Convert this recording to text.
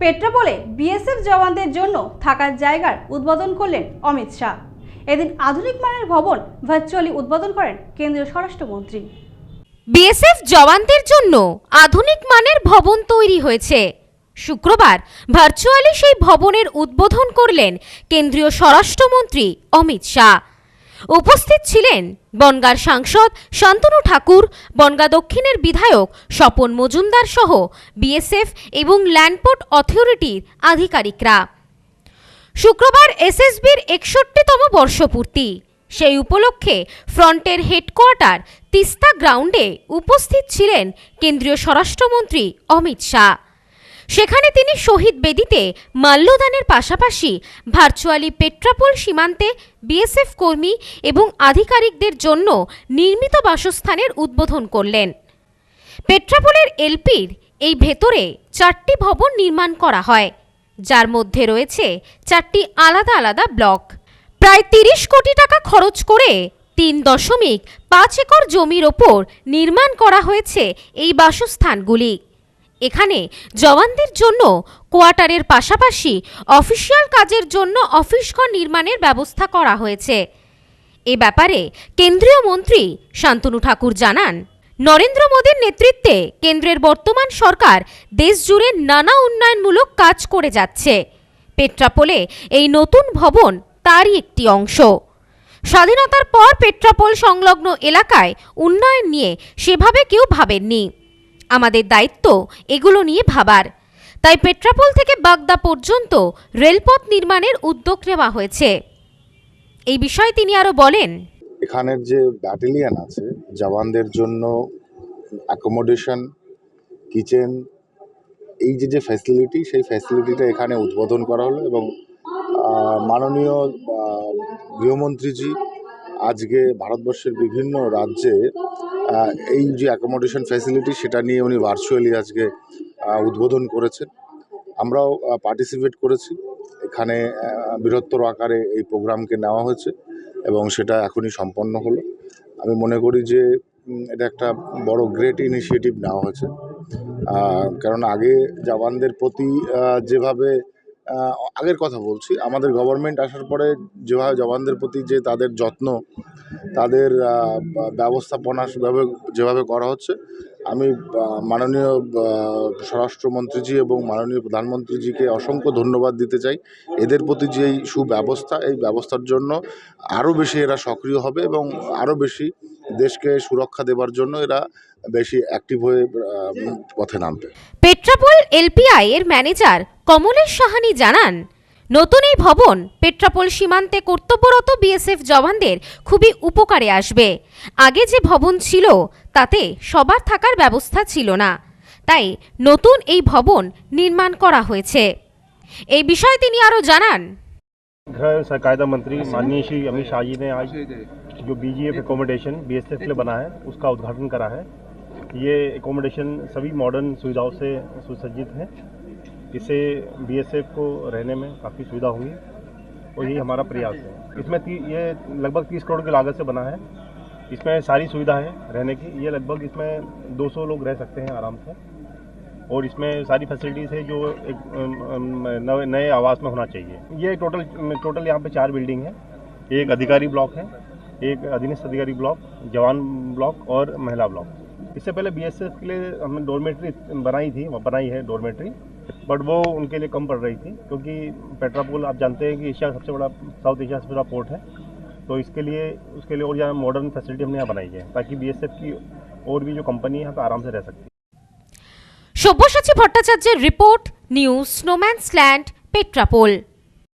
পেট্রাপোলে BSF জওয়ানদের জন্য থাকার জায়গার উদ্বোধন করলেন অমিত শাহ। এদিন আধুনিক মানের ভবন ভার্চুয়ালি উদ্বোধন করেন কেন্দ্রীয় স্বরাষ্ট্রমন্ত্রী। বিএসএফ জওয়ানদের জন্য আধুনিক মানের ভবন তৈরি হয়েছে। শুক্রবার ভার্চুয়ালি সেই ভবনের উদ্বোধন করলেন কেন্দ্রীয় স্বরাষ্ট্রমন্ত্রী অমিত শাহ। উপস্থিত ছিলেন বনগার সাংসদ শান্তনু ঠাকুর, বনগা দক্ষিণের বিধায়ক স্বপন মজুমদার সহ বিএসএফ এবং ল্যান্ডপোর্ট অথরিটির আধিকারিকরা। শুক্রবার এসএসবির একষট্টিতম বর্ষপূর্তি। সেই উপলক্ষে ফ্রন্টের হেডকোয়ার্টার তিস্তা গ্রাউন্ডে উপস্থিত ছিলেন কেন্দ্রীয় স্বরাষ্ট্রমন্ত্রী অমিত শাহ। সেখানে তিনি শহীদ বেদিতে মাল্যদানের পাশাপাশি ভার্চুয়ালি পেট্রাপোল সীমান্তে বিএসএফ কর্মী এবং আধিকারিকদের জন্য নির্মিত বাসস্থানের উদ্বোধন করলেন। পেট্রাপোলের এলপির এই ভেতরে চারটি ভবন নির্মাণ করা হয়, যার মধ্যে রয়েছে চারটি আলাদা আলাদা ব্লক। প্রায় তিরিশ কোটি টাকা খরচ করে তিন দশমিক পাঁচ একর জমির ওপর নির্মাণ করা হয়েছে এই বাসস্থানগুলি। এখানে জওয়ানদের জন্য কোয়ার্টারের পাশাপাশি অফিসিয়াল কাজের জন্য অফিস ঘর নির্মাণের ব্যবস্থা করা হয়েছে। এ ব্যাপারে কেন্দ্রীয় মন্ত্রী শান্তনু ঠাকুর জানান, নরেন্দ্র মোদীর নেতৃত্বে কেন্দ্রের বর্তমান সরকার দেশজুড়ে নানা উন্নয়নমূলক কাজ করে যাচ্ছে। পেট্রাপোলে এই নতুন ভবন তারই একটি অংশ। স্বাধীনতার পর পেট্রাপোল সংলগ্ন এলাকায় উন্নয়ন নিয়ে সেভাবে কেউ ভাবেননি। আমাদের দায়িত্ব এগুলো নিয়ে ভাবার। তাই পেট্রাপোল থেকে বাগদা পর্যন্ত রেলপথ নির্মাণের উদ্যোগ নেওয়া হয়েছে। এই বিষয়ে তিনি আরও বলেন। এখানের যে ব্যাটেলিয়ান আছে, জওয়ানদের জন্য অ্যাকোমোডেশন কিচেন এই যে যে ফ্যাসিলিটি সেই ফ্যাসিলিটিটা এখানে উদ্বোধন করা হলো এবং মাননীয় গৃহমন্ত্রীজি আজকে ভারতবর্ষের বিভিন্ন রাজ্যে এই যে অ্যাকোমোডেশন ফ্যাসিলিটি সেটা নিয়ে উনি ভার্চুয়ালি আজকে উদ্বোধন করেছেন। আমরাও পার্টিসিপেট করেছি। এখানে বৃহত্তর আকারে এই প্রোগ্রামকে নেওয়া হয়েছে এবং সেটা এখনই সম্পন্ন হলো। আমি মনে করি যে এটা একটা বড় গ্রেট ইনিশিয়েটিভ নেওয়া হয়েছে। কারণ আগে জওয়ানদের প্রতি যেভাবে আগের কথা বলছি, আমাদের গভর্নমেন্ট আসার পরে যেভাবে জওয়ানদের প্রতি যে তাদের যত্ন, তাদের ব্যবস্থাপনা সেভাবে, যেভাবে করা হচ্ছে, আমি মাননীয় স্বরাষ্ট্রমন্ত্রীজি এবং মাননীয় প্রধানমন্ত্রীজিকে অসংখ্য ধন্যবাদ দিতে চাই। এদের প্রতি যে এই সুব্যবস্থা, এই ব্যবস্থার জন্য আরও বেশি এরা সক্রিয় হবে এবং আরও বেশি দেশকে সুরক্ষা দেবার জন্য এরা বেশি অ্যাক্টিভ হয়ে পথে নামবে। পেট্রাপোল এলপিআই এর ম্যানেজার কমলেশ সাহানি জানান নতুন এই ভবন পেট্রাপোল সীমান্তে কর্তব্যরত বিএসএফ জওয়ানদের খুবই উপকারে আসবে আগে যে ভবন ছিল তাতে সবার থাকার ব্যবস্থা ছিল না তাই নতুন এই ভবন নির্মাণ করা হয়েছে এই বিষয়ে তিনি আরও জানান गृह सहकारिता मंत्री माननीय श्री अमित शाह जी ने आज जो बीजीएफ एकोमोडेशन बीएसएफ के लिए बना है उसका उद्घाटन करा है ये एकोमोडेशन सभी मॉडर्न सुविधाओं से सुसज्जित है इससे बीएसएफ को रहने में काफ़ी सुविधा होगी और यही हमारा प्रयास है। इसमें ती- ये लगभग तीस करोड़ की लागत से बना है। इसमें सारी सुविधा है रहने की। ये लगभग इसमें 200 लोग रह सकते हैं आराम से। और इसमें सारी फैसिलिटीज़ है जो एक नए आवास में होना चाहिए। ये टोटल टोटल यहाँ पे चार बिल्डिंग है। एक अधिकारी ब्लॉक है, एक अधीनस्थ अधिकारी ब्लॉक जवान ब्लॉक और महिला ब्लॉक इससे पहले बीएसएफ के लिए हमने डोरमेट्री बनाई थी, बनाई है डोरमेट्री बट वो उनके लिए कम पड़ रही थी क्योंकि पेट्रापोल आप जानते हैं कि एशिया का सबसे बड़ा साउथ एशिया का सबसे बड़ा पोर्ट है तो इसके लिए उसके लिए और ज़्यादा मॉडर्न फैसिलिटी हमने यहाँ बनाई है ताकि बीएसएफ की और भी जो कंपनी है यहाँ पे आराम से रह सकती है সব্যসাচী ভট্টাচার্যের রিপোর্ট নিউজ স্নোম্যান্সল্যান্ড পেট্রাপোল